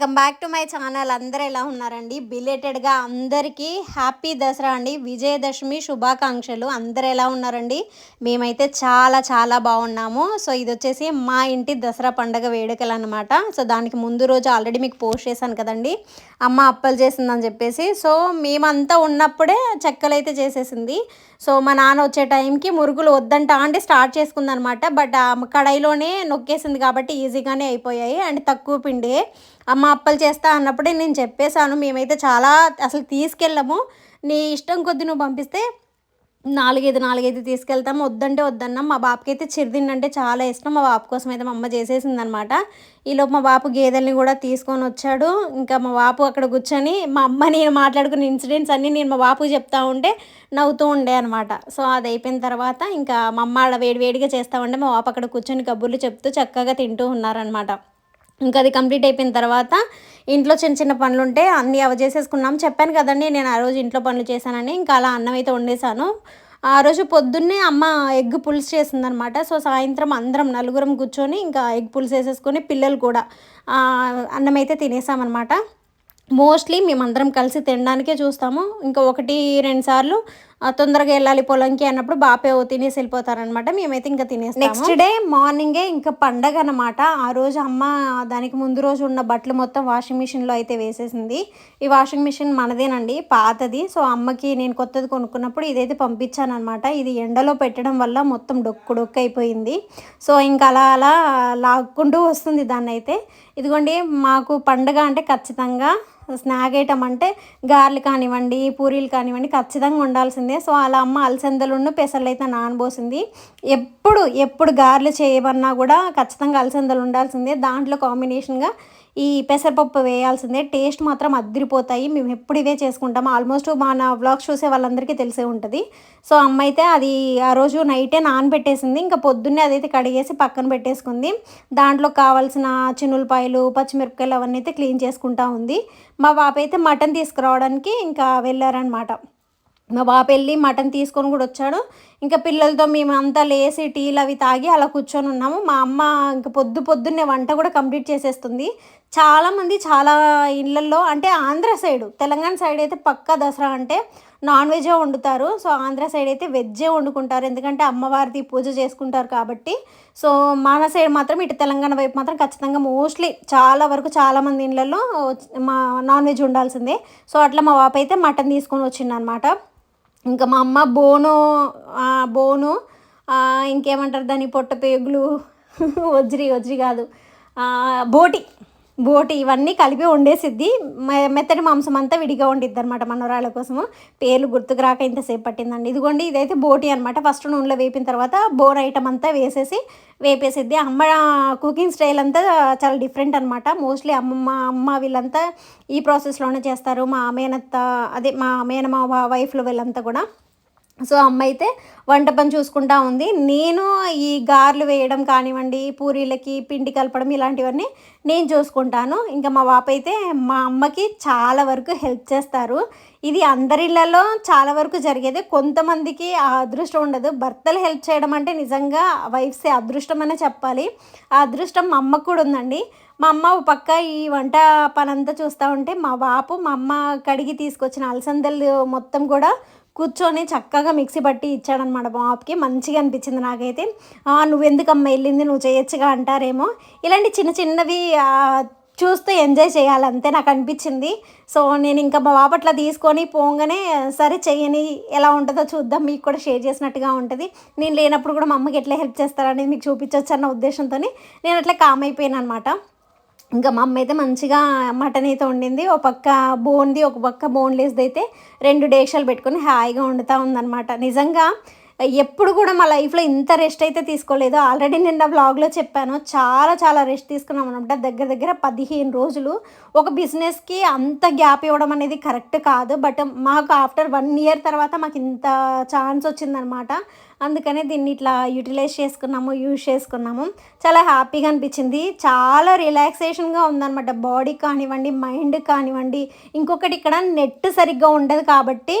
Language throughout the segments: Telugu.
Welcome back to my channel. అందరూ ఎలా ఉన్నారండి? బిలేటెడ్గా అందరికీ హ్యాపీ దసరా అండి. విజయదశమి శుభాకాంక్షలు. అందరు ఎలా ఉన్నారండి? మేమైతే చాలా చాలా బాగున్నాము. సో ఇది వచ్చేసి మా ఇంటి దసరా పండగ వేడుకలు అనమాట సో దానికి ముందు రోజు ఆల్రెడీ మీకు పోస్ట్ చేశాను కదండి. అమ్మ అప్పలు చేసిందని చెప్పేసి. సో మేమంతా ఉన్నప్పుడే చెక్కలు అయితే చేసేసింది. సో మా నాన్న వచ్చే టైంకి మురుగులు వద్దంట అంటే స్టార్ట్ చేసుకుందనమాట. బట్ కడాయిలోనే నొక్కేసింది కాబట్టి ఈజీగానే అయిపోయాయి. అండ్ తక్కువ పిండి. అమ్మ అప్పలు చేస్తా అన్నప్పుడే నేను చెప్పేశాను. మేమైతే చాలా అసలు తీసుకెళ్ళము. నీ ఇష్టం కొద్ది నువ్వు పంపిస్తే నాలుగైదు నాలుగైదు తీసుకెళ్తాం. వద్దంటే వద్దన్నాం. మా బాబుకి అయితే చిరుదిండంటే చాలా ఇష్టం. మా బాబు కోసం అయితే మా అమ్మ చేసేసింది అనమాట ఈలోపు మా బాబు గేదెల్ని కూడా తీసుకొని వచ్చాడు. ఇంకా మా బాపు అక్కడ కూర్చొని మా అమ్మ నేను మాట్లాడుకున్న ఇన్సిడెంట్స్ అన్నీ నేను మా బాపు చెప్తా ఉంటే నవ్వుతూ ఉండే అనమాట సో అది అయిపోయిన తర్వాత ఇంకా మా అమ్మ ఆడ వేడి వేడిగా చేస్తూ ఉంటే మా బాపు అక్కడ కూర్చొని కబుర్లు చెప్తూ చక్కగా తింటూ ఉన్నారనమాట ఇంకా అది కంప్లీట్ అయిపోయిన తర్వాత ఇంట్లో చిన్న చిన్న పనులు ఉంటే అన్నీ అవ చేసేసుకున్నాం. చెప్పాను కదండి నేను ఆ రోజు ఇంట్లో పనులు చేశానని ఇంకా అలా అన్నం అయితే వండేసాను ఆ రోజు పొద్దున్నే అమ్మ ఎగ్ పులుసు చేసిందనమాట. సో సాయంత్రం అందరం నలుగురం కూర్చొని ఇంకా ఎగ్ పులుసు వేసేసుకొని పిల్లలు కూడా అన్నం అయితే తినేసామన్నమాట మోస్ట్లీ మేమందరం కలిసి తినడానికే చూస్తాము. ఇంకా ఒకటి రెండు సార్లు తొందరగా వెళ్ళాలి పొలంకి అన్నప్పుడు బాపే తినేసి వెళ్ళిపోతారనమాట మేమైతే ఇంకా తినేస్తాం నెక్స్ట్ డే మార్నింగే ఇంకా పండగ అనమాట ఆ రోజు అమ్మ దానికి ముందు రోజు ఉన్న బట్టలు మొత్తం వాషింగ్ మిషన్లో అయితే వేసేసింది. ఈ వాషింగ్ మిషన్ మనదేనండి పాతది. సో అమ్మకి నేను కొత్తది కొనుక్కున్నప్పుడు ఇదైతే పంపించాను అనమాట ఇది ఎండలో పెట్టడం వల్ల మొత్తం డొక్కు డొక్కు అయిపోయింది. సో ఇంకా అలా అలా లాక్కుంటూ వస్తుంది దాన్ని అయితే ఇదిగోండి మాకు పండగ అంటే ఖచ్చితంగా స్నాక్ ఐటమ్ అంటే గారెలు కానివ్వండి పూరీలు కానివ్వండి ఖచ్చితంగా ఉండాల్సిందే సో అలా అమ్మ అలసందలున్న పెసర్లు అయితే నానబోసింది. ఎప్పుడు ఎప్పుడు గార్లు చేయమన్నా కూడా ఖచ్చితంగా అలసందలు ఉండాల్సిందే. దాంట్లో కాంబినేషన్గా ఈ పెసరపప్పు వేయాల్సిందే. టేస్ట్ మాత్రం అద్దరిపోతాయి. మేము ఎప్పుడు ఇదే చేసుకుంటాం. ఆల్మోస్ట్ మన వ్లాగ్స్ చూసే వాళ్ళందరికీ తెలిసే ఉంటుంది. సో అమ్మ అయితే అది ఆ రోజు నైటే నానబెట్టేసింది. ఇంకా పొద్దున్నే అదైతే కడిగేసి పక్కన పెట్టేసుకుంది. దాంట్లో కావాల్సిన చిన్నులపాయలు పచ్చిమిరపకాయలు అవన్నీ అయితే క్లీన్ చేసుకుంటా ఉంది. మా బాప అయితే మటన్ తీసుకురావడానికి ఇంకా వెళ్ళారనమాట మా బాబు వెళ్ళి మటన్ తీసుకొని కూడా వచ్చాడు. ఇంకా పిల్లలతో మేము అంతా లేసి టీలు అవి తాగి అలా కూర్చొని ఉన్నాము. మా అమ్మ ఇంకా పొద్దు పొద్దున్నే వంట కూడా కంప్లీట్ చేసేస్తుంది. చాలామంది చాలా ఇళ్ళల్లో అంటే ఆంధ్ర సైడు తెలంగాణ సైడ్ అయితే పక్కా దసరా అంటే నాన్ వెజే వండుతారు. సో ఆంధ్ర సైడ్ అయితే వెజ్జే వండుకుంటారు. ఎందుకంటే అమ్మవారిది పూజ చేసుకుంటారు కాబట్టి. సో మన సైడ్ మాత్రం ఇటు తెలంగాణ వైపు మాత్రం ఖచ్చితంగా మోస్ట్లీ చాలా వరకు చాలామంది ఇళ్ళల్లో మా నాన్ వెజ్ ఉండాల్సిందే. సో అట్లా మా వాప అయితే మటన్ తీసుకొని వచ్చిందనమాట. ఇంకా మా అమ్మ బోను బోను ఇంకేమంటారు దాని పొట్ట పేగులు వజ్రి వజ్రి కాదు బోటి. బోటి ఇవన్నీ కలిపి వండేసిద్ది. మెత్తటి మాంసం అంతా విడిగా వండిద్ది అనమాట మనోరాళ్ళ కోసము. పేర్లు గుర్తుకు రాక ఇంతసేపు పట్టిందండి. ఇదిగోండి ఇదైతే బోటి అనమాట ఫస్ట్ నూనెలో వేపిన తర్వాత బోన్ ఐటమ్ అంతా వేసేసి వేపేసిద్ది. అమ్మ కుకింగ్ స్టైల్ అంతా చాలా డిఫరెంట్ అనమాట మోస్ట్లీ అమ్మమ్మ అమ్మ వీళ్ళంతా ఈ ప్రాసెస్లోనే చేస్తారు. మా మేనత్త అదే మా మేనమా వైఫ్లు వీళ్ళంతా కూడా. సో అమ్మ అయితే వంట పని చూసుకుంటా ఉంది. నేను ఈ గారెలు వేయడం కానివ్వండి పూరీలకి పిండి కలపడం ఇలాంటివన్నీ నేను చూసుకుంటాను. ఇంకా మా బాప అయితే మా అమ్మకి చాలా వరకు హెల్ప్ చేస్తారు. ఇది అందరిళ్ళలో చాలా వరకు జరిగేది. కొంతమందికి ఆ అదృష్టం ఉండదు. భర్తలు హెల్ప్ చేయడం అంటే నిజంగా వైఫ్సే అదృష్టం అనే చెప్పాలి. ఆ అదృష్టం మా అమ్మకు కూడా ఉందండి. మా అమ్మ పక్క ఈ వంట పనంతా చూస్తూ ఉంటే మా బాపు మా అమ్మ కడిగి తీసుకొచ్చిన అలసందలు మొత్తం కూడా కూర్చొని చక్కగా మిక్సీ పట్టి ఇచ్చాడనమాట బాబుకి. మంచిగా అనిపించింది నాకైతే. నువ్వు ఎందుకమ్మ వెళ్ళింది? నువ్వు చేయొచ్చుగా అంటారేమో. ఇలాంటి చిన్న చిన్నవి చూస్తూ ఎంజాయ్ చేయాలంతే నాకు అనిపించింది. సో నేను ఇంకా మా బాబు అట్లా తీసుకొని పోగానే సరే చెయ్యని ఎలా ఉంటుందో చూద్దాం. మీకు కూడా షేర్ చేసినట్టుగా ఉంటుంది. నేను లేనప్పుడు కూడా మా అమ్మకి ఎట్లా హెల్ప్ చేస్తారనేది మీకు చూపించవచ్చు అన్న ఉద్దేశంతో నేను అట్లా కామ్ అయిపోయాను అనమాట ఇంకా మా అమ్మ అయితే మంచిగా మటన్ అయితే వండింది. ఒక పక్క బోన్ది ఒక పక్క బోన్లెస్ది అయితే రెండు డేక్షాలు పెట్టుకొని హాయిగా వండుతూ ఉందన్నమాట. నిజంగా ఎప్పుడు కూడా మా లైఫ్లో ఇంత రెస్ట్ అయితే తీసుకోలేదు. ఆల్రెడీ నిన్న బ్లాగ్లో చెప్పాను చాలా చాలా రెస్ట్ తీసుకున్నాం అనమాట దగ్గర దగ్గర పదిహేను రోజులు. ఒక బిజినెస్కి అంత గ్యాప్ ఇవ్వడం అనేది కరెక్ట్ కాదు. బట్ మాకు ఆఫ్టర్ వన్ ఇయర్ తర్వాత మాకు ఇంత ఛాన్స్ వచ్చిందనమాట అందుకనే దీన్ని ఇట్లా యూటిలైజ్ చేసుకున్నాము యూజ్ చేసుకున్నాము. చాలా హ్యాపీగా అనిపించింది. చాలా రిలాక్సేషన్గా ఉందన్నమాట. బాడీ కానివ్వండి మైండ్ కానివ్వండి. ఇంకొకటి ఇక్కడ నెట్ సరిగ్గా ఉండదు కాబట్టి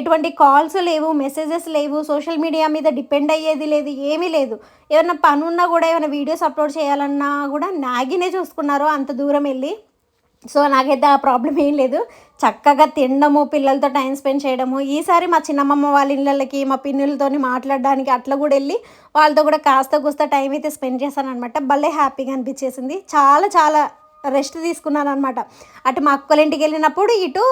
ఎటువంటి కాల్స్ లేవు మెసేజెస్ లేవు సోషల్ మీడియా మీద డిపెండ్ అయ్యేది లేదు ఏమీ లేదు. ఏమైనా పని ఉన్నా కూడా ఏమైనా వీడియోస్ అప్లోడ్ చేయాలన్నా కూడా నాగినే చూసుకున్నారు అంత దూరం వెళ్ళి. సో నాకైతే ఆ ప్రాబ్లం ఏం లేదు. చక్కగా తినడము పిల్లలతో టైం స్పెండ్ చేయడము ఈసారి మా చిన్నమ్మమ్మ వాళ్ళ ఇళ్ళకి మా పిన్నులతో మాట్లాడడానికి అట్లా కూడా వెళ్ళి వాళ్ళతో కూడా కాస్త కూస్త టైం అయితే స్పెండ్ చేశాను అనమాట భలే హ్యాపీగా అనిపించేసింది. చాలా చాలా రెస్ట్ తీసుకున్నాను అనమాట అటు మా అక్కలింటికి వెళ్ళినప్పుడు ఇటు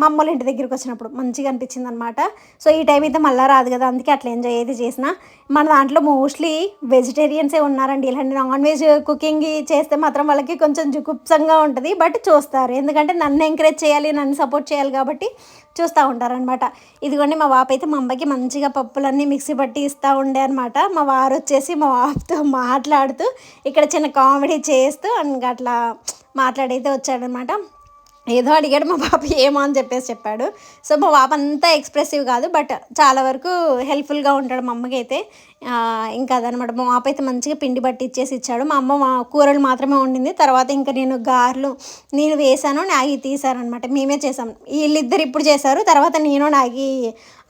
మా అమ్మల ఇంటి దగ్గరికి వచ్చినప్పుడు మంచిగా అనిపించింది అనమాట సో ఈ టైం అయితే మళ్ళీ రాదు కదా అందుకే అట్లా ఎంజాయ్ అయితే చేసిన. మన దాంట్లో మోస్ట్లీ వెజిటేరియన్సే ఉన్నారండి. ఇలాంటి నాన్ వెజ్ కుకింగ్ చేస్తే మాత్రం వాళ్ళకి కొంచెం జుగుప్సంగా ఉంటుంది బట్ చూస్తారు. ఎందుకంటే నన్ను ఎంకరేజ్ చేయాలి నన్ను సపోర్ట్ చేయాలి కాబట్టి చూస్తూ ఉంటారనమాట ఇదిగోండి మా వాప అయితే మా అమ్మకి మంచిగా పప్పులన్నీ మిక్సీ పట్టి ఇస్తూ ఉండే అనమాట మా వారు వచ్చేసి మా వాపుతో మాట్లాడుతూ ఇక్కడ చిన్న కామెడీ చేస్తూ అండ్ అట్లా మాట్లాడైతే వచ్చాడనమాట. ఏదో అడిగాడు మా పాప ఏమో అని చెప్పేసి చెప్పాడు. సో మా పాప అంతా ఎక్స్ప్రెసివ్ కాదు బట్ చాలా వరకు హెల్ప్ఫుల్గా ఉంటాడు మా అమ్మకి అయితే ఇంకా అదనమాట. మా పాప అయితే మంచిగా పిండి పట్టి ఇచ్చేసి ఇచ్చాడు. మా అమ్మ మా కూరలు మాత్రమే వండింది. తర్వాత ఇంకా నేను గారెలు నేను వేసాను నాగి తీసారనమాట. మేమే చేసాం. వీళ్ళిద్దరు ఇప్పుడు చేశారు. తర్వాత నేను నాగి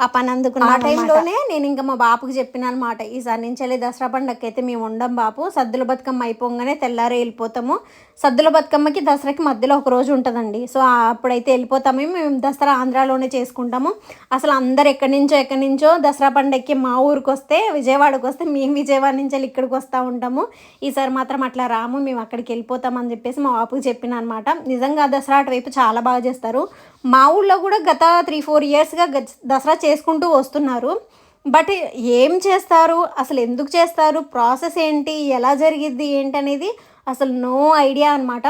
ఆ పని అందుకున్నా ఆ టైంలోనే నేను ఇంకా మా బాపుకి చెప్పిన అనమాట ఈసారి నుంచి వెళ్ళి దసరా పండగకి అయితే మేము ఉండం బాపు. సద్దుల బతుకమ్మ అయిపోగానే తెల్లారి వెళ్ళిపోతాము. సద్దుల బతుకమ్మకి దసరాకి మధ్యలో ఒక రోజు ఉంటుందండి. సో అప్పుడైతే వెళ్ళిపోతాము. మేము దసరా ఆంధ్రాలోనే చేసుకుంటాము. అసలు అందరు ఎక్కడి నుంచో ఎక్కడి నుంచో దసరా పండగకి మా ఊరికి వస్తే విజయవాడకు వస్తే మేము విజయవాడ నుంచి వెళ్ళి ఇక్కడికి వస్తూ ఉంటాము. ఈసారి మాత్రం అట్లా రాము మేము అక్కడికి వెళ్ళిపోతామని చెప్పేసి మా బాపుకి చెప్పిన అనమాట నిజంగా దసరా అటువైపు చాలా బాగా చేస్తారు. మా ఊళ్ళో కూడా గత త్రీ ఫోర్ ఇయర్స్గా దసరా చేసుకుంటూ వస్తున్నారు. బట్ ఏం చేస్తారు? అసలు ఎందుకు చేస్తారు? ప్రాసెస్ ఏంటి? ఎలా జరిగిద్ది? ఏంటి అనేది అసలు నో ఐడియా అనమాట.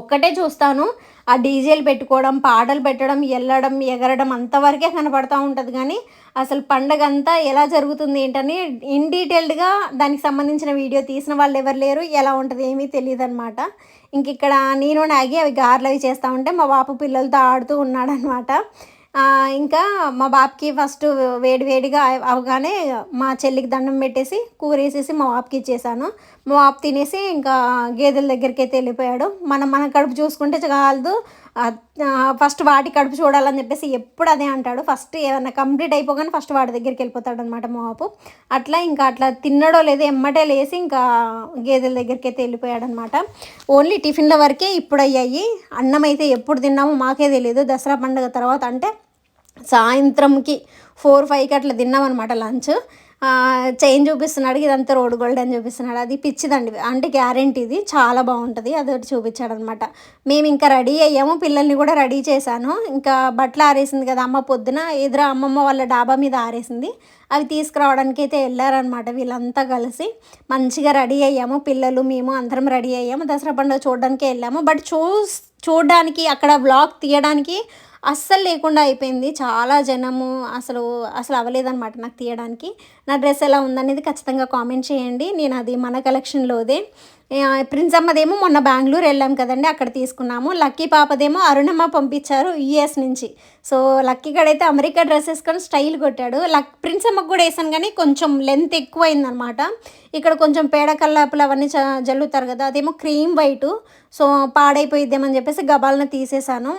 ఒక్కటే చూస్తాను. ఆ డీజేలు పెట్టుకోవడం పాటలు పెట్టడం వెళ్ళడం ఎగరడం అంతవరకే కనపడుతూ ఉంటుంది. కానీ అసలు పండగ అంతా ఎలా జరుగుతుంది ఏంటని ఇన్ డీటెయిల్డ్గా దానికి సంబంధించిన వీడియో తీసిన వాళ్ళు ఎవరు లేరు ఎలా ఉంటుంది ఏమీ తెలియదు అనమాట ఇంక ఇక్కడ నేను నాగి అవి గార్లు అవి చేస్తూ ఉంటే మా బాపు పిల్లలతో ఆడుతూ ఉన్నాడనమాట ఇంకా మా బాబుకి ఫస్ట్ వేడి వేడిగా అవగానే మా చెల్లికి దండం పెట్టేసి కూరేసేసి మా బాబుకి ఇచ్చేసాను. మాపు తినేసి ఇంకా గేదెల దగ్గరికి అయితే వెళ్ళిపోయాడు. మనం మన కడుపు చూసుకుంటే చాలదు. ఫస్ట్ వాటి కడుపు చూడాలని చెప్పేసి ఎప్పుడు అదే అంటాడు. ఫస్ట్ ఏమన్నా కంప్లీట్ అయిపోగానే ఫస్ట్ వాడి దగ్గరికి వెళ్ళిపోతాడు అనమాట మాపు. అట్లా ఇంకా అట్లా తిన్నడో లేదో ఎమ్మటే లేసి ఇంకా గేదెల దగ్గరికి అయితే వెళ్ళిపోయాడు అనమాట ఓన్లీ టిఫిన్ల వరకే ఇప్పుడు అయ్యాయి. అన్నం అయితే ఎప్పుడు తిన్నామో మాకే తెలియదు దసరా పండుగ తర్వాత అంటే సాయంత్రంకి ఫోర్ ఫైవ్కి అట్లా తిన్నామన్నమాట లంచ్. చైన్ చూపిస్తున్నాడు ఇదంతా రోడ్ గోల్డ్ అని చూపిస్తున్నాడు. అది పిచ్చిదండి. అంటే గ్యారెంటీ ఇది. చాలా బాగుంటుంది. అది ఒకటి చూపించాడు అనమాట మేము ఇంకా రెడీ అయ్యాము. పిల్లల్ని కూడా రెడీ చేశాను. ఇంకా బట్టలు ఆరేసింది కదా అమ్మ పొద్దున. ఎదురు అమ్మమ్మ వాళ్ళ డాబా మీద ఆరేసింది. అవి తీసుకురావడానికి అయితే వెళ్ళారనమాట వీళ్ళంతా కలిసి. మంచిగా రెడీ అయ్యాము పిల్లలు మేము అందరం రెడీ అయ్యాము. దసరా పండుగ చూడడానికి వెళ్ళాము. బట్ చూ చూడడానికి అక్కడ బ్లాగ్ తీయడానికి అస్సలు లేకుండా అయిపోయింది. చాలా జనము అసలు అసలు అవ్వలేదన్నమాట నాకు తీయడానికి. నా డ్రెస్ ఎలా ఉందనేది ఖచ్చితంగా కామెంట్ చేయండి. నేను అది మన కలెక్షన్లోదే ప్రిన్స్ అమ్మదేమో మొన్న బెంగళూరు వెళ్ళాం కదండి అక్కడ తీసుకున్నాము. లక్కీ పాపదేమో అరుణమ్మ పంపించారు యుఎస్ నుంచి. సో లక్కీ గడైతే అమెరికా డ్రెస్ వేసుకొని స్టైల్ కొట్టాడు. లక్ ప్రిన్స్ అమ్మకు కూడా వేసాను కానీ కొంచెం లెంత్ ఎక్కువైందనమాట ఇక్కడ కొంచెం పేడ కల్లాపులు అవన్నీ చ- జల్లుతారు కదా అదేమో క్రీమ్ వైటు. సో పాడైపోయిద్దామని చెప్పేసి గబాలను తీసేసాను.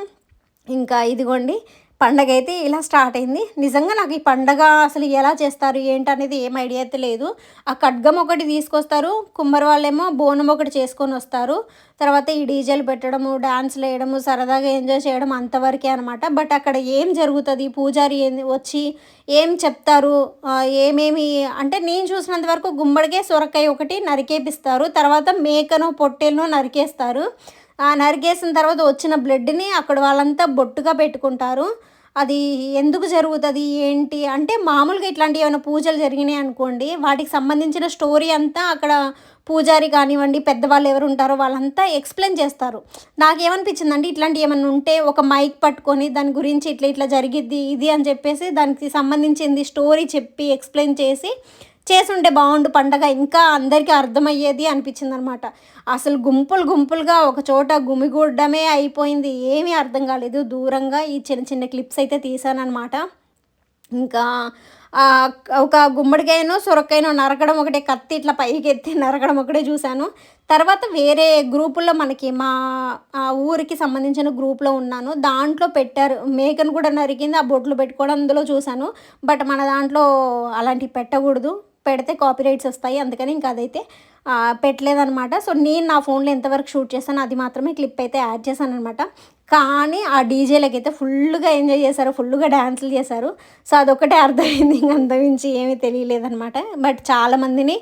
ఇంకా ఇదిగోండి పండగ అయితే ఇలా స్టార్ట్ అయింది. నిజంగా నాకు ఈ పండగ అసలు ఎలా చేస్తారు ఏంటనేది ఏం ఐడియా అయితే లేదు. ఆ ఖడ్గం ఒకటి తీసుకొస్తారు కుమ్మరి వాళ్ళేమో బోనం ఒకటి చేసుకొని వస్తారు. తర్వాత ఈ డీజేలు పెట్టడము డాన్స్లు వేయడము సరదాగా ఎంజాయ్ చేయడం అంతవరకే అనమాట బట్ అక్కడ ఏం జరుగుతుంది పూజారి ఏం వచ్చి ఏం చెప్తారు ఏమేమి అంటే నేను చూసినంత వరకు గుమ్మడికే సొరకాయ ఒకటి నరికేపిస్తారు. తర్వాత మేకను పొట్టేలను నరికేస్తారు. ఆ నరికేసిన తర్వాత వచ్చిన బ్లడ్ని అక్కడ వాళ్ళంతా బొట్టుగా పెట్టుకుంటారు. అది ఎందుకు జరుగుతుంది? ఏంటి? అంటే మామూలుగా ఇట్లాంటి ఏమైనా పూజలు జరిగినాయి అనుకోండి వాటికి సంబంధించిన స్టోరీ అంతా అక్కడ పూజారి కానివ్వండి పెద్దవాళ్ళు ఎవరు ఉంటారో వాళ్ళంతా ఎక్స్ప్లెయిన్ చేస్తారు. నాకేమనిపించిందంటే ఇట్లాంటి ఏమైనా ఉంటే ఒక మైక్ పట్టుకొని దాని గురించి ఇట్లా ఇట్లా జరిగిద్ది ఇది అని చెప్పేసి దానికి సంబంధించింది స్టోరీ చెప్పి ఎక్స్ప్లెయిన్ చేసి చేసుంటే బాగుండు పండగ. ఇంకా అందరికీ అర్థమయ్యేది అనిపించింది అనమాట అసలు గుంపులు గుంపులుగా ఒక చోట గుమిగూడమే అయిపోయింది. ఏమీ అర్థం కాలేదు. దూరంగా ఈ చిన్న చిన్న క్లిప్స్ అయితే తీసానమాట ఇంకా ఒక గుమ్మడికాయను సొరకాయను నరకడం ఒకటే కత్తి ఇట్లా పైకి ఎత్తి నరకడం ఒకటే చూశాను. తర్వాత వేరే గ్రూపుల్లో మనకి మా ఊరికి సంబంధించిన గ్రూప్లో ఉన్నాను. దాంట్లో పెట్టారు. మేకను కూడా నరికింది. ఆ బొట్లు పెట్టుకోవడం అందులో చూశాను. బట్ మన దాంట్లో అలాంటివి పెట్టకూడదు. పెడితే కాపీరైట్స్ వస్తాయి. అందుకని ఇంకా అదైతే పెట్టలేదనమాట సో నేను నా ఫోన్లో ఎంతవరకు షూట్ చేశాను అది మాత్రమే క్లిప్ అయితే యాడ్ చేశాను అనమాట కానీ ఆ డీజేలకి అయితే ఫుల్గా ఎంజాయ్ చేశారు. ఫుల్గా డ్యాన్సులు చేశారు. సో అదొకటే అర్థమైంది. ఇంక అంతమించి ఏమీ తెలియలేదనమాట బట్ చాలామందిని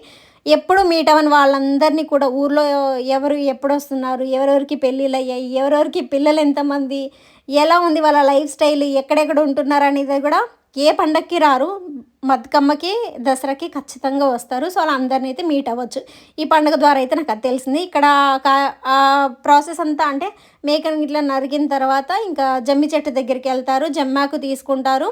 ఎప్పుడు మీట్ అవ్వని వాళ్ళందరినీ కూడా ఊర్లో ఎవరు ఎప్పుడు వస్తున్నారు ఎవరెవరికి పెళ్ళిళ్ళు అయ్యాయి? ఎవరెవరికి పిల్లలు ఎంతమంది? ఎలా ఉంది వాళ్ళ లైఫ్ స్టైల్? ఎక్కడెక్కడ ఉంటున్నారు అనేది కూడా ఏ పండక్కి రారు? బతుకమ్మకి దసరాకి ఖచ్చితంగా వస్తారు. సో అలా అందరిని అయితే మీట్ అవ్వచ్చు. ఈ పండుగ ద్వారా అయితే నాకు అది తెలిసింది. ఇక్కడ ఆ ప్రాసెస్ అంతా అంటే మేకను ఇట్లా నరికిన తర్వాత ఇంకా జమ్మి చెట్టు దగ్గరికి వెళ్తారు. జమ్మాకు తీసుకుంటారు.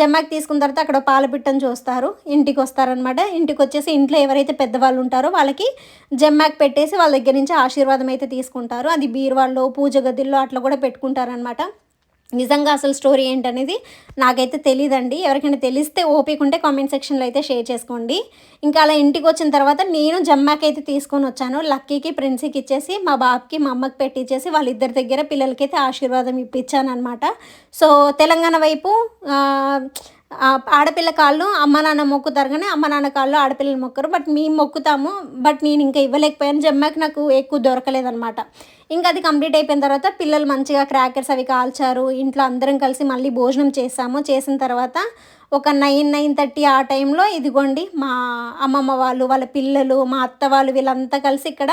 జమ్మాకు తీసుకున్న తర్వాత అక్కడ పాలపిట్టను చూస్తారు. ఇంటికి వస్తారనమాట ఇంటికి వచ్చేసి ఇంట్లో ఎవరైతే పెద్దవాళ్ళు ఉంటారో వాళ్ళకి జమ్మాకు పెట్టేసి వాళ్ళ దగ్గర నుంచి ఆశీర్వాదం అయితే తీసుకుంటారు. అది బీరువాళ్ళు పూజ గదిల్లో అట్లా కూడా పెట్టుకుంటారనమాట నిజంగా అసలు స్టోరీ ఏంటనేది నాకైతే తెలియదండి ఎవరికైనా తెలిస్తే ఓపిక ఉంటే కామెంట్ సెక్షన్లో అయితే షేర్ చేసుకోండి. ఇంకా అలా ఇంటికి వచ్చిన తర్వాత నేను జమ్మాకి అయితే తీసుకొని వచ్చాను. లక్కీకి ప్రిన్సీకి ఇచ్చేసి మా బాబుకి మా అమ్మకి పెట్టించేసి వాళ్ళిద్దరి దగ్గర పిల్లలకైతే ఆశీర్వాదం ఇప్పించాను అనమాట సో తెలంగాణ వైపు ఆడపిల్ల కాళ్ళు అమ్మ నాన్న మొక్కుతారు కానీ అమ్మ నాన్న కాళ్ళు ఆడపిల్లలు మొక్కరు. బట్ మేము మొక్కుతాము. బట్ నేను ఇంకా ఇవ్వలేకపోయాను. జమ్మాకి నాకు ఎక్కువ దొరకలేదనమాట ఇంకా అది కంప్లీట్ అయిపోయిన తర్వాత పిల్లలు మంచిగా క్రాకర్స్ అవి కాల్చారు. ఇంట్లో అందరం కలిసి మళ్ళీ భోజనం చేసాము. చేసిన తర్వాత ఒక నైన్ నైన్ థర్టీ ఆ టైంలో ఇదిగోండి మా అమ్మమ్మ వాళ్ళు వాళ్ళ పిల్లలు మా అత్త వాళ్ళు వీళ్ళంతా కలిసి ఇక్కడ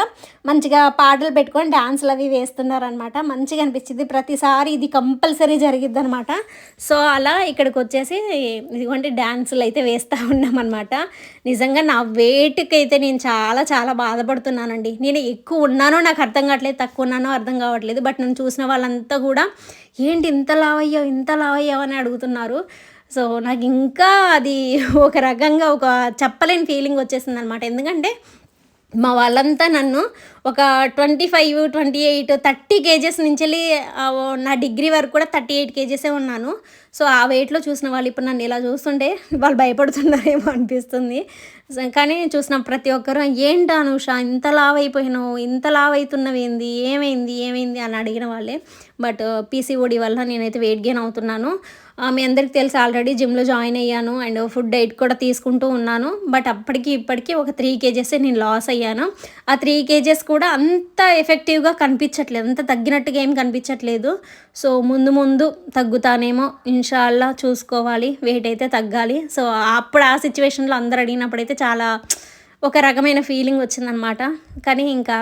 మంచిగా పాటలు పెట్టుకొని డ్యాన్స్లు అవి వేస్తున్నారనమాట మంచిగా అనిపించింది. ప్రతిసారి ఇది కంపల్సరీ జరిగిద్ది అనమాట సో అలా ఇక్కడికి వచ్చేసి ఇదిగోండి డ్యాన్సులు అయితే వేస్తూ ఉన్నామన్నమాట. నిజంగా నా వెయిట్కి అయితే నేను చాలా చాలా బాధపడుతున్నానండి. నేను ఎక్కువ ఉన్నానో నాకు అర్థం కావట్లేదు తక్కువ ఉన్నానో అర్థం కావట్లేదు. బట్ నన్ను చూసిన వాళ్ళంతా కూడా ఏంటి ఇంత లావయ్యావు ఇంత లావయ్యావు అని అడుగుతున్నారు. సో నాకు ఇంకా అది ఒక రకంగా ఒక చెప్పలేని ఫీలింగ్ వచ్చేసింది అనమాట ఎందుకంటే మా వాళ్ళంతా నన్ను ఒక twenty five twenty eight thirty kgs నుంచి వెళ్ళి, నా డిగ్రీ వరకు కూడా థర్టీ ఎయిట్ కేజెసే ఉన్నాను. సో ఆ వెయిట్లో చూసిన వాళ్ళు ఇప్పుడు నన్ను ఇలా చూస్తుంటే వాళ్ళు భయపడుతున్నారేమో అనిపిస్తుంది. కానీ చూసిన ప్రతి ఒక్కరు ఏంటి అనుష ఇంత లావ్ అయిపోయినావు ఇంత లావ్ అవుతున్నవి ఏంది ఏమైంది ఏమైంది? అని అడిగిన వాళ్ళే. బట్ పీసీఓడి వల్ల నేనైతే వెయిట్ గెయిన్ అవుతున్నాను. మీ అందరికీ తెలుసు ఆల్రెడీ జిమ్లో జాయిన్ అయ్యాను అండ్ ఫుడ్ డైట్ కూడా తీసుకుంటూ ఉన్నాను. బట్ అప్పటికి ఇప్పటికీ ఒక త్రీ కేజెస్ నేను లాస్ అయ్యాను. ఆ త్రీ కేజెస్ కూడా అంత ఎఫెక్టివ్గా కనిపించట్లేదు. అంత తగ్గినట్టుగా ఏం కనిపించట్లేదు. సో ముందు ముందు తగ్గుతానేమో. ఇన్షాల్లా చూసుకోవాలి. వెయిట్ అయితే తగ్గాలి. సో అప్పుడు ఆ సిచ్యువేషన్లో అందరు అడిగినప్పుడైతే చాలా ఒక రకమైన ఫీలింగ్ వచ్చిందనమాట కానీ ఇంకా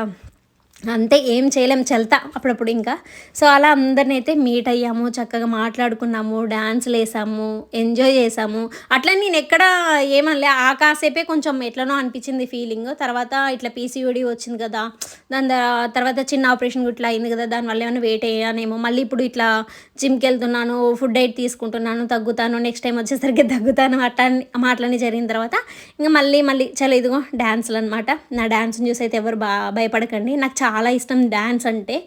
అంతే ఏం చేయలేం చెల్తా అప్పుడప్పుడు ఇంకా. సో అలా అందరిని అయితే మీట్ అయ్యాము చక్కగా మాట్లాడుకున్నాము డ్యాన్స్లు వేసాము ఎంజాయ్ చేసాము. అట్లా నేను ఎక్కడ ఏమనలే ఆ కాసేపే కొంచెం ఎట్లనో అనిపించింది ఫీలింగ్ తర్వాత ఇట్లా పీసీఓడి వచ్చింది కదా దాని తర్వాత చిన్న ఆపరేషన్ ఇట్లా అయింది కదా దానివల్ల ఏమైనా వెయిట్ అయ్యానేమో. మళ్ళీ ఇప్పుడు ఇట్లా జిమ్కి వెళ్తున్నాను ఫుడ్ డైట్ తీసుకుంటున్నాను తగ్గుతాను నెక్స్ట్ టైం వచ్చేసరికి తగ్గుతాను అట్లా మాట్లాడి జరిగిన తర్వాత ఇంకా మళ్ళీ మళ్ళీ చాలా ఇదిగో డ్యాన్స్లు అనమాట నా డ్యాన్స్ని చూసి అయితే ఎవరు బా భయపడకండి. నాకు చాలా ఇష్టం డ్యాన్స్ అంటే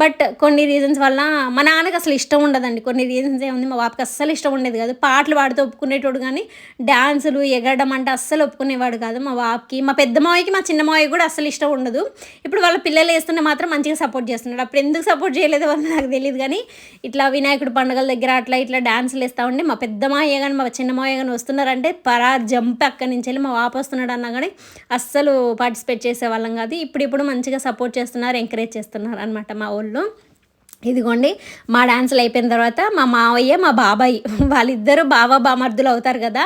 బట్ కొన్ని రీజన్స్ వల్ల మా నాన్నకి అసలు ఇష్టం ఉండదండి. కొన్ని రీజన్స్ ఏముంది మా బాబుకి అస్సలు ఇష్టం ఉండేది కాదు. పాటలు పాడితే ఒప్పుకునేటోడు కానీ డ్యాన్సులు ఎగరడం అంటే అస్సలు ఒప్పుకునేవాడు కాదు మా బాబుకి మా పెద్ద మావయ్యకి మా చిన్న మావయ్య కూడా అస్సలు ఇష్టం ఉండదు. ఇప్పుడు వాళ్ళ పిల్లలు వేస్తుంటే మాత్రం మంచిగా సపోర్ట్ చేస్తున్నాడు అప్పుడు ఎందుకు సపోర్ట్ చేయలేదో అని నాకు తెలియదు కానీ ఇట్లా వినాయకుడు పండుగల దగ్గర అట్లా ఇట్లా డ్యాన్సులు వేస్తూ ఉండి మా పెద్ద మావయ్య కానీ మా చిన్న మావయ్య కానీ వస్తున్నారంటే పరా జంప్ అక్కడి నుంచి వెళ్ళి మా వాపు వస్తున్నాడు అన్నా కానీ అస్సలు పార్టిసిపేట్ చేసేవాళ్ళం కాదు. ఇప్పుడు ఇప్పుడు మంచిగా సపోర్ట్ చేస్తున్నారు ఎంకరేజ్ చేస్తున్నారు అనమాట మా ఊళ్ళో ఇదిగోండి మా డాన్సులు అయిపోయిన తర్వాత మా మావయ్య మా బాబాయ్ వాళ్ళిద్దరూ బావ బామర్దులు అవుతారు కదా.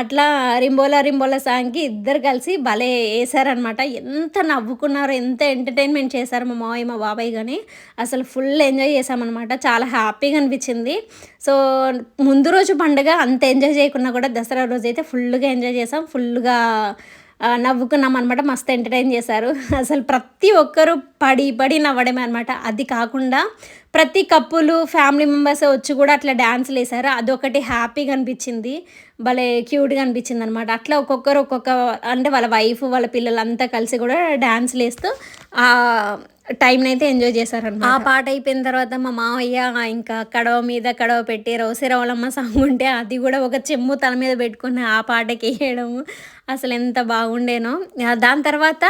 అట్లా రింబోలా రింబోలా సాంగ్కి ఇద్దరు కలిసి భలే వేసారనమాట ఎంత నవ్వుకున్నారు ఎంత ఎంటర్టైన్మెంట్ చేశారు మా మావయ్య మా బాబాయ్ కానీ అసలు ఫుల్ ఎంజాయ్ చేశామన్నమాట. చాలా హ్యాపీగా అనిపించింది. సో ముందు రోజు పండుగ అంత ఎంజాయ్ చేయకున్నా కూడా దసరా రోజు అయితే ఫుల్గా ఎంజాయ్ చేసాం ఫుల్గా నవ్వుకున్నాం అనమాట మస్తు ఎంటర్టైన్ చేశారు. అసలు ప్రతి ఒక్కరూ పడి పడి నవ్వడమే అనమాట అది కాకుండా ప్రతి కప్పులు ఫ్యామిలీ మెంబర్స్ వచ్చి కూడా అట్లా డ్యాన్స్లు వేశారు. అదొకటి హ్యాపీగా అనిపించింది. భలే క్యూట్గా అనిపించింది అనమాట అట్లా ఒక్కొక్కరు ఒక్కొక్క అంటే వాళ్ళ వైఫ్ వాళ్ళ పిల్లలంతా కలిసి కూడా డ్యాన్స్లు వేస్తూ టైంని అయితే ఎంజాయ్ చేశారన్నమాట. ఆ పాట అయిపోయిన తర్వాత మా మావయ్య ఇంకా కడవ మీద కడవ పెట్టి రోసి రవలమ్మ సాంగ్ ఉంటే అది కూడా ఒక చెమ్ము తల మీద పెట్టుకుని ఆ పాటకి వేయడము. అసలు ఎంత బాగుండేనో. దాని తర్వాత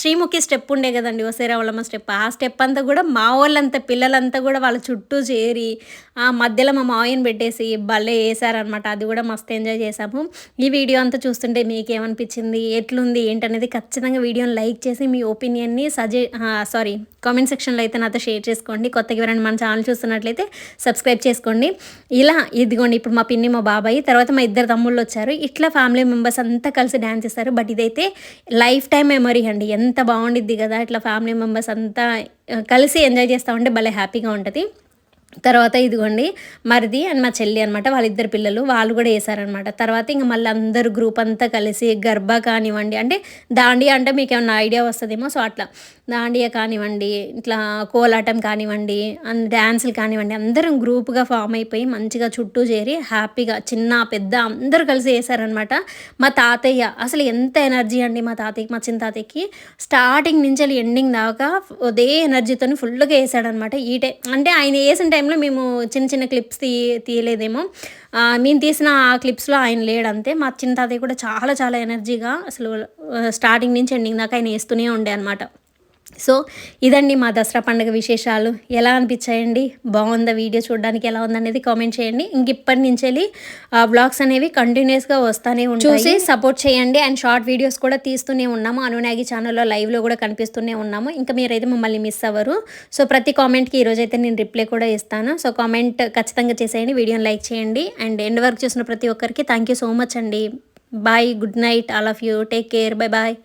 శ్రీముఖి స్టెప్ ఉండే కదండి ఒసేరావులమ్మ స్టెప్ ఆ స్టెప్ అంతా కూడా మా వాళ్ళంతా పిల్లలంతా కూడా వాళ్ళ చుట్టూ చేరి ఆ మధ్యలో మా మావయ్యని పెట్టేసి భలే వేసారనమాట అది కూడా మస్తు ఎంజాయ్ చేసాము ఈ వీడియో అంతా చూస్తుంటే మీకు ఏమనిపించింది ఎట్లుంది? ఏంటనేది ఖచ్చితంగా వీడియోని లైక్ చేసి మీ ఒపీనియన్ని సజె సారీ కామెంట్ సెక్షన్లో అయితే నాతో షేర్ చేసుకోండి. కొత్తగా ఎవరైనా మన ఛానల్ చూస్తున్నట్లయితే సబ్స్క్రైబ్ చేసుకోండి. ఇలా ఇదిగోండి ఇప్పుడు మా పిన్ని మా బాబాయ్ తర్వాత మా ఇద్దరు తమ్ముళ్ళు వచ్చారు. ఇట్లా ఫ్యామిలీ మెంబర్స్ అంతా కలిసి డ్యాన్స్ చేస్తారు. బట్ ఇదైతే లైఫ్ టైం మెమరీ అండి. ఎంత బాగుండిద్ది కదా ఇట్లా ఫ్యామిలీ మెంబర్స్ అంతా కలిసి ఎంజాయ్ చేస్తూ ఉంటే భలే హ్యాపీగా ఉంటుంది. తర్వాత ఇదిగోండి మరిది అండ్ మా చెల్లి అనమాట వాళ్ళిద్దరు పిల్లలు వాళ్ళు కూడా వేసారనమాట తర్వాత ఇంకా మళ్ళీ అందరు గ్రూప్ అంతా కలిసి గర్భా కానివ్వండి అంటే దాండియా అంటే మీకు ఏమన్నా ఐడియా వస్తుందేమో సో అట్లా. దాండియా కానివ్వండి ఇట్లా కోలాటం కానివ్వండి అండ్ డ్యాన్సులు కానివ్వండి అందరం గ్రూప్గా ఫామ్ అయిపోయి మంచిగా చుట్టూ చేరి హ్యాపీగా చిన్న పెద్ద అందరూ కలిసి వేసారనమాట మా తాతయ్య అసలు ఎంత ఎనర్జీ అండి మా తాతయ్యకి మా చిన్న తాతయ్యకి. స్టార్టింగ్ నుంచి వెళ్ళి ఎండింగ్ దాకా అదే ఎనర్జీతో ఫుల్గా వేసాడనమాట ఈ టైం అంటే ఆయన వేసిన టైంలో మేము చిన్న చిన్న క్లిప్స్ తీ తీయలేదేమో. మేము తీసిన ఆ క్లిప్స్లో ఆయన లేడంతే మా చిన్న తాతయ్య కూడా చాలా చాలా ఎనర్జీగా అసలు స్టార్టింగ్ నుంచి ఎండింగ్ దాకా ఆయన వేస్తూనే ఉండే అనమాట సో ఇదండి మా దసరా పండుగ విశేషాలు. ఎలా అనిపించాయండి? బాగుందా? వీడియో చూడడానికి ఎలా ఉందనేది కామెంట్ చేయండి. ఇంక ఇప్పటి నుంచి బ్లాగ్స్ అనేవి కంటిన్యూస్గా వస్తూనే ఉంటాయి. చూసి సపోర్ట్ చేయండి. అండ్ షార్ట్ వీడియోస్ కూడా తీస్తూనే ఉన్నాము. అనునాగి ఛానల్లో లైవ్లో కూడా కనిపిస్తూనే ఉన్నాము. ఇంకా మీరైతే మమ్మల్ని మిస్ అవ్వరు. సో ప్రతి కామెంట్కి ఈరోజు అయితే నేను రిప్లై కూడా ఇస్తాను. సో కామెంట్ ఖచ్చితంగా చేసేయండి. వీడియోని లైక్ చేయండి. అండ్ ఎండ్ వరకు చూసిన ప్రతి ఒక్కరికి థ్యాంక్ యూ సో మచ్ అండి. Bye good night all of you. Take care. Bye bye.